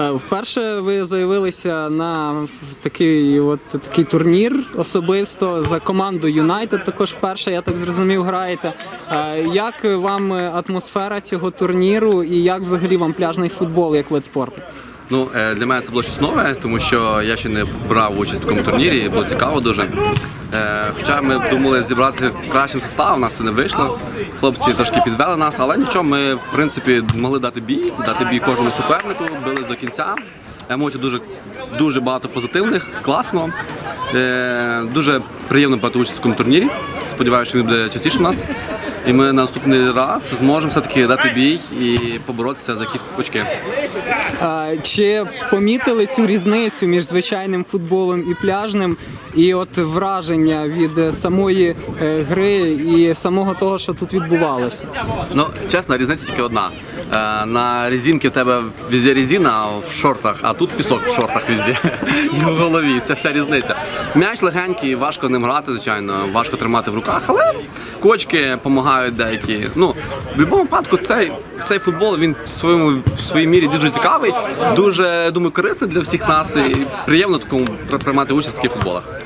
Е, Вперше ви заявилися на такий от такий турнір особисто за команду Юнайтед. Також вперше, я так зрозумів, граєте. Е, Як вам атмосфера цього турніру і як взагалі вам пляжний футбол як вид спорту? Ну, е, для мене це було щось нове, тому що я ще не брав участь в такому турнірі, і було цікаво дуже. Е, Хоча ми думали зібратися кращим составом, у нас це не вийшло. Хлопці трошки підвели нас, але нічого, ми в принципі могли дати бій, дати бій кожному супернику, бились до кінця. Емоцій дуже, дуже багато позитивних, класно. Е, Дуже приємно брати участь в такому турнірі. Сподіваюся, що він буде частіше в нас. І ми наступний раз зможемо все-таки дати бій і поборотися за якісь очки. А, Чи помітили цю різницю між звичайним футболом і пляжним, і от враження від е, самої е, гри і самого того, що тут відбувалося? Ну, чесно, різниця тільки одна. Е, на резинки в тебе везде резина в шортах, а тут пісок в шортах везде. І в голові. Це вся різниця. М'яч легенький, важко ним грати, звичайно, важко тримати в руках, але кочки допомагають деякі. Ну, в будь-якому випадку цей, цей футбол він в своєму в своїй мірі дуже цікавий, дуже думаю, корисний для всіх нас і приємно такому приймати участь в таких футболах.